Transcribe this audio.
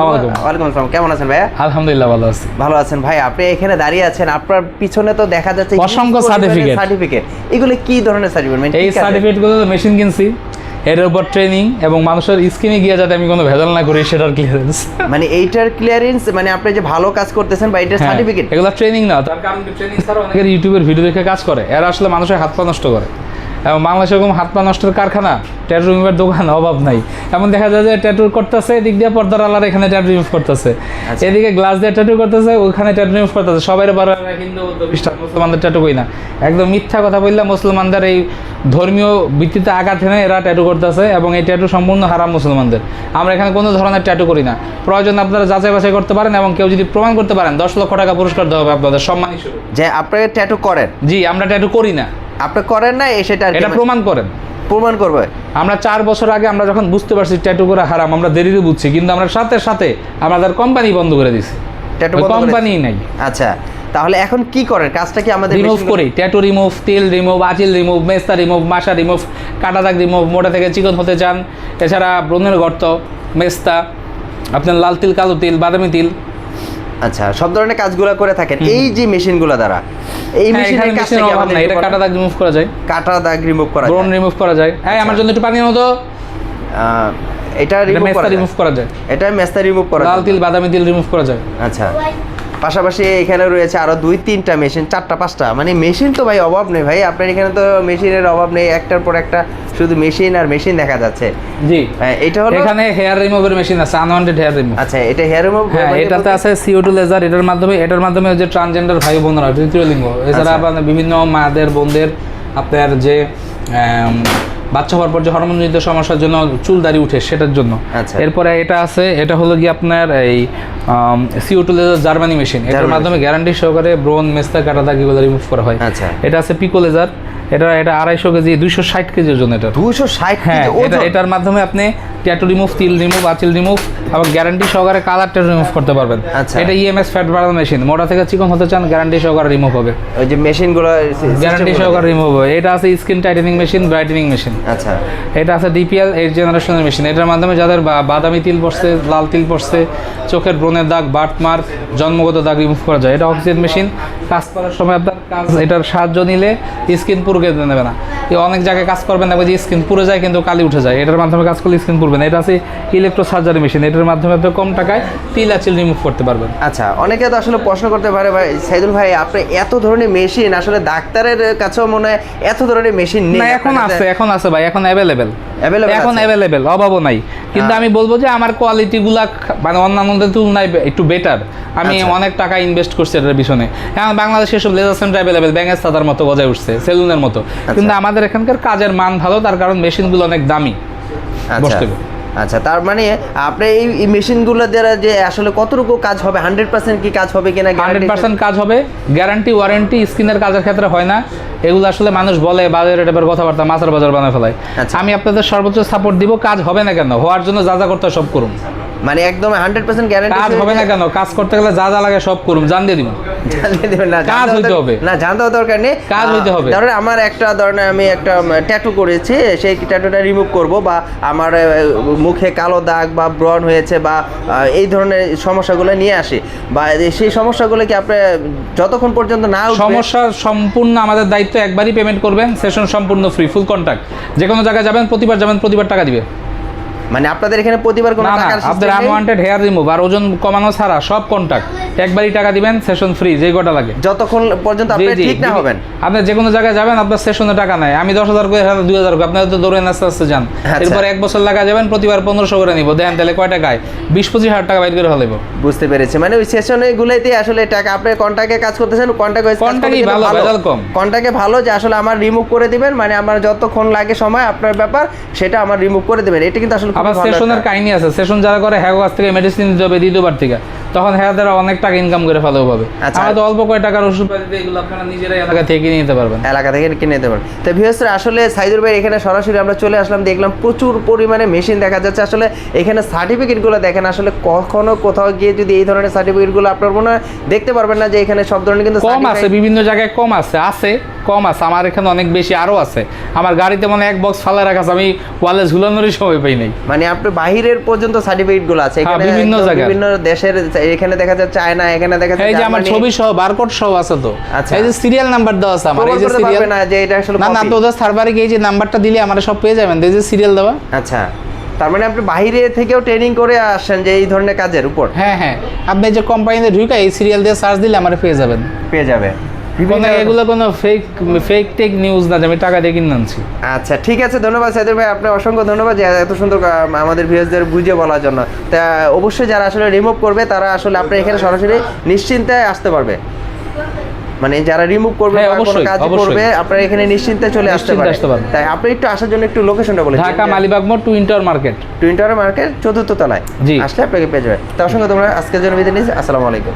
আসসালামু আলাইকুম। ওয়ালাইকুম আসসালাম। কেমন আছেন ভাইয়া? আলহামদুলিল্লাহ ভালো আছি। ভালো আছেন ভাই আপনি এখানে দাঁড়িয়ে আছেন আপনার পিছনে তো দেখা যাচ্ছে অসংখ্য certificate। সার্টিফিকেট এগুলো কি ধরনের সার্টিফিকেট এই সার্টিফিকেটগুলো মেশিন কিনছি। এর উপর ট্রেনিং এবং মানুষের স্কিনে গিয়ে যাতে আমি কোনো ভেজাল না করি সেটার ক্লিয়ারেন্স মানে এইটার ক্লিয়ারেন্স মানে আপনি যে ভালো কাজ করতেছেন বা এটার সার্টিফিকেট এগুলো ট্রেনিং না তার কারণ ট্রেনিং ছাড়া অনেকের ইউটিউবের ভিডিও দেখে কাজ করে। এরা আসলে মানুষের হাত পা নষ্ট করে। এবং বাংলাদেশে এরকম হাত পা নষ্টের কারখানা ট্যাটু রিমুভের দোকান অভাব নাই। এমন দেখা যায় যে ট্যাটু করতেছে এদিক দিয়ে পর্দার আলার এখানে ট্যাটু রিমুভ করতেছে। আচ্ছা। এদিকে গ্লাস দিয়ে ট্যাটু করতেছে ওখানে ট্যাটু রিমুভ করতেছে। সবাই বড় হিন্দু খ্রিস্টান মুসলমানদের ট্যাটু কই না। একদম মিথ্যা কথা বললাম মুসলমানদের এই ধর্মীয় ভিত্তিতে আঘাত হেনে এরা ট্যাটু করতেছে এবং এই ট্যাটু সম্পূর্ণ হারাম মুসলমানদের। আমরা এখানে কোনো ধরনের ট্যাটু করি না। প্রয়োজন আপনারা যাচাই বাছাই করতে পারেন এবং কেউ যদি প্রমাণ করতে পারেন দশ লক্ষ টাকা পুরস্কার দেওয়া হবে আপনাদের সম্মান যে আপনাকে ট্যাটু করেন। জি আমরা ট্যাটু করি না। আপনি করেন না সেটা এটা প্রমাণ করেন। প্রমাণ করবে। আমরা চার বছর আগে আমরা যখন বুঝতে পারছি ট্যাটু করা হারাম আমরা দেরিতে বুঝছি কিন্তু আমরা সাথে সাথে আমাদের কোম্পানি বন্ধ করে দিছি ট্যাটু কোম্পানি নাই। আচ্ছা তাহলে এখন কি করেন? কাজটা কি আমাদের রিমুভ করি। ট্যাটু রিমুভ তেল রিমুভ আচিল রিমুভ মেস্তা রিমুভ মাসা রিমুভ কাটা দাগ রিমুভ মোটা থেকে চিকন হতে চান। এছাড়া ব্রণের গর্ত মেস্তা আপনার লাল তিল কালো তিল বাদামি তিল। আচ্ছা সব ধরনের কাজগুলো করে থাকেন। এই যে মেশিনগুলো দ্বারা এই হ্যাঁ, মেশিনের কাছে কি অভাব আমাদের এটা কাটা দাগ রিমুভ করা যায়। কাটা দাগ রিমুভ করা যায়। ব্রন রিমুভ করা যায়। হ্যাঁ আমার জন্য একটু পানি মতো। আহ, এটা রিমুভ করা যায়। এটা মেস্তা রিমুভ করা লাল তিল বাদামি তিল রিমুভ করা যায়। আচ্ছা। পাশাপাশি এখানে রয়েছে আরও দুই তিনটা মেশিন চারটা পাঁচটা। মানে মেশিন তো ভাই অভাব নেই ভাই। আপনার এখানে তো মেশিনের অভাব নেই। একটার পর একটা শুধু মেশিন আর মেশিন দেখা যাচ্ছে। জি। হ্যাঁ, এটা হলো এখানে হেয়ার রিমুভের মেশিন আছে আনওয়ান্টেড হেয়ার রিমুভ আচ্ছা এটা হেয়ার রিমুভ হ্যাঁ এটাতে আছে সিও টু লেজার এটার মাধ্যমে এটার মাধ্যমে যে ট্রান্সজেন্ডার ভাই বোনরা তৃতীয় লিঙ্গ। এছাড়া আচ্ছা। আপনার বিভিন্ন মাদের বোনদের আপনার যে বাচ্চা হওয়ার পর যে হরমোনজনিত সমস্যার জন্য চুল দাড়ি উঠে সেটার জন্য আচ্ছা। এরপরে এটা আছে এটা হলো কি আপনার এই CO two laser Germany machine এটার মাধ্যমে গ্যারান্টি সহকারে ব্রোন মেস্তা কাটা দাগ এগুলো রিমুভ করা হয় আচ্ছা। এটা আছে পিকো লেজার এটা এটা আড়াইশো কেজি দুইশো ষাট কেজি ওজন এটা দুইশো ষাট হ্যাঁ এটা এটার মাধ্যমে আপনি ট্যাটু রিমুভ তিল রিমুভ আচিল রিমুভ এবং গ্যারান্টি সহকারে কালার ট্যাটু রিমুভ করতে পারবেন। আচ্ছা। এটা ইএমএস ফ্যাট বাড়ানো মেশিন মোটা থেকে চিকন হতে চান গ্যারান্টি সহকারে রিমুভ হবে। ওই যে মেশিনগুলো গ্যারান্টি সহকারে রিমুভ হবে। এটা আছে skin tightening machine brightening machine আচ্ছা। এটা আছে ডিপিএল এইট জেনারেশনের মেশিন এটার মাধ্যমে যাদের বাদামি তিল পড়ছে লাল তিল পড়ছে চোখের ব্রণের দাগ বার্ট মার্ক জন্মগত দাগ রিমুভ করা যায়। এটা অক্সিজেন মেশিন কাজ করার সময় আপনার কাজ এটার সাহায্য নিলে স্কিন পুরো কেটে নেবে না। এই অনেক জায়গায় কাজ করবেন দেখবে যে স্কিন পুড়ে যায় কিন্তু কালি উঠে যায়। এটার মাধ্যমে কাজ করলে স্কিন পুড়বে না। এটা আছে ইলেকট্রো সার্জারি মেশিন এটার মাধ্যমে আপনি কম টাকায় তিল আচিল রিমুভ করতে পারবেন। আচ্ছা অনেকে তো আসলে প্রশ্ন করতে পারে ভাই সাইদুল ভাই আপনি এত ধরনের মেশিন আসলে ডাক্তারের কাছেও মনে হয় এত ধরনের মেশিন নেই না এখন আছে এখন আছে ভাই এখন অ্যাভেলেবেল এখন? অ্যাভেলেবেল অভাবও নাই। কিন্তু হ্যাঁ। আমি বলব যে আমার কোয়ালিটিগুলা মানে অন্যান্যদের তুলনায় একটু বেটার আমি আচ্ছা। অনেক টাকা ইনভেস্ট করছি এটার পিছনে। এখন বাংলাদেশে সব লেজার সেন্টার অ্যাভেলেবেল ব্যাঙের সাদার মতো গজায় উঠছে সেলুনের মতো। আচ্ছা। কিন্তু আমাদের এখানকার কাজের মান ভালো তার কারণ মেশিনগুলো অনেক দামি। আচ্ছা। বসতে আচ্ছা তার মানে আপনি এই এই মেশিনগুলো দ্বারা যে আসলে কতটুকু কাজ হবে হান্ড্রেড পার্সেন্ট কি কাজ হবে কিনা হান্ড্রেড পার্সেন্ট কাজ হবে। গ্যারান্টি ওয়ারেন্টি স্কিনের কাজের ক্ষেত্রে হয় না। এগুলো আসলে মানুষ বলে বাজারে টাইপের কথাবার্তা মাছের বাজার বানায় ফেলায়। আচ্ছা। আমি আপনাদের সর্বোচ্চ সাপোর্ট দিব কাজ হবে না কেন? হওয়ার জন্য যা যা করতে সব করুন। মানে একদম হান্ড্রেড পার্সেন্ট গ্যারান্টি কাজ হবে না কেন? কাজ করতে গেলে যা যা লাগে সব করুন জান দিয়ে দিব জানিয়ে দেবেন না কাজ হইতে হবে। না জানতেও দরকার নেই। কাজ হইতে হবে। ধরেন আমার একটা ধরনের আমি একটা ট্যাটু করেছি সেই ট্যাটুটা রিমুভ করব বা আমার মুখে কালো দাগ বা ব্রণ হয়েছে বা এই ধরনের সমস্যাগুলো নিয়ে আসি। বা সেই সমস্যাগুলো কি আপনি যতক্ষণ পর্যন্ত না সমস্যা সম্পূর্ণ আমাদের দায়িত্ব একবারই পেমেন্ট করবেন সেশন সম্পূর্ণ ফ্রি ফুল কন্ট্যাক্ট যে কোনো জায়গায় যাবেন প্রতিবার যাবেন প্রতিবার টাকা দিবে। মানে আপনাদের এখানে প্রতিবার কোনো টাকার system system unwanted hair remove আর ওজন কমানো ছাড়া সব কন্ট্যাক্ট একবারই টাকা দিবেন সেশন ফ্রি যে কটা লাগে। যতক্ষণ পর্যন্ত আপনি ঠিক না হবেন। আপনি যে কোনো জায়গায় যাবেন আপনার সেশনে টাকা নাই। আমি দশ হাজার করে দুই হাজার করে আপনার তো দৌড়েন আস্তে আস্তে যান। আচ্ছা। এরপর এক বছর লাগা যাবেন প্রতিবার পনেরোশো করে নিবো। দেন তাহলে কয় টাকায়? বিশ পঁচিশ হাজার টাকা বাইর করে হলাইব বুঝতে পেরেছি। মানে ওই সেশনে গুলোতে আসলে টাকা আপনি কন্টাক্টে কাজ করতেছেন কন্টাক্ট Contact-ই ভালো, ভেজাল কম। কন্টাক্টে ভালো যে আসলে আমার রিমুভ করে দিবেন মানে আমার যতক্ষণ লাগে সময় আপনার ব্যাপার সেটা আমার রিমুভ করে দিবেন। এটা কিন্তু আসলে আবার ভালো সেশনের কাহিনী আছে। সেশন যারা করে হ্যাঁ কাছ থেকে মেডিসিন হবে দ্বিতীয়বার থেকে। তখন হ্যাঁ অনেক টাকা ইনকাম করে ফেলেও পাবে। আচ্ছা। আমাদের অল্প কয় টাকার ওষুধ পাতি এগুলো আপনারা নিজেরাই এলাকা থেকে কিনে নিতে পারবেন। এলাকা থেকে কিনে নিতে পারেন তো ভিউসরা আসলে সাইদুর ভাই এখানে সরাসরি আমরা চলে আসলাম দেখলাম প্রচুর পরিমাণে মেশিন দেখা যাচ্ছে। আসলে এখানে সার্টিফিকেটগুলো দেখেন আসলে কখনো কোথাও গিয়ে যদি এই ধরনের সার্টিফিকেটগুলো আপনার মনে হয় দেখতে পারবেন না যে এখানে সব ধরনের কিন্তু কম আছে বিভিন্ন জায়গায় কম আছে আছে। কম আছে আমার এখানে অনেক বেশি আরও আছে। আমার গাড়িতে মনে এক বক্স ফালা রাখা আছে আমি ওয়ালে ঝুলানোরই সময় পাই নাই। মানে আপনার বাহিরের পর্যন্ত সার্টিফিকেটগুলো আছে হ্যাঁ, এখানে বিভিন্ন জায়গার। বিভিন্ন দেশের এখানে দেখা যায় চায়না এখানে দেখা যায় এই যে আমার ছবি সহ বারকোড সহ আছে তো। আচ্ছা। এই যে সিরিয়াল নাম্বার দেওয়া আছে আমার এই যে সিরিয়াল না যে এটা আসলে না না। তো ওদের সার্ভারে গিয়ে এই যে নাম্বারটা দিলে আমার সব পেয়ে যাবেন এই যে সিরিয়াল দেওয়া। আচ্ছা। তার মানে আপনি বাইরে থেকেও ট্রেনিং করে আসছেন যে এই ধরনের কাজের উপর? হ্যাঁ হ্যাঁ। আপনি যে কোম্পানিতে ঢুকে এই সিরিয়াল দিয়ে সার্চ দিলে আমার পেয়ে যাবেন। পেয়ে যাবে। কোনো এগুলো কোনো ফেক ফেক টেক নিউজ না যে আমি টাকা দিয়ে কিনে আনছি। আচ্ছা ঠিক আছে ধন্যবাদ সাইদুর ভাই আপনার অসংখ্য ধন্যবাদ যে এত সুন্দর আমাদের ভিউয়ার্সদের বুঝিয়ে বলার জন্য। তা অবশ্যই যারা আসলে রিমুভ করবে তারা আসলে আপনার এখানে সরাসরি নিশ্চিন্তে আসতে পারবে। মানে যারা রিমুভ করবে হ্যাঁ, কোনো কাজ করবে আপনার এখানে নিশ্চিন্তে চলে আসতে নিশ্চিন্তে আসতে পারবে। তাই আপনি একটু আসার জন্য একটু লোকেশনটা বলে ঢাকা মালিবাগ মোড় টু ইন্টার মার্কেট টুইন্টার মার্কেট চতুর্থ তলায়। জি। আসলে আপনাকে পেয়ে যাবে। তা অসংখ্য তোমরা আজকের জন্য বিদায় নিচ্ছি। আসসালামু আলাইকুম।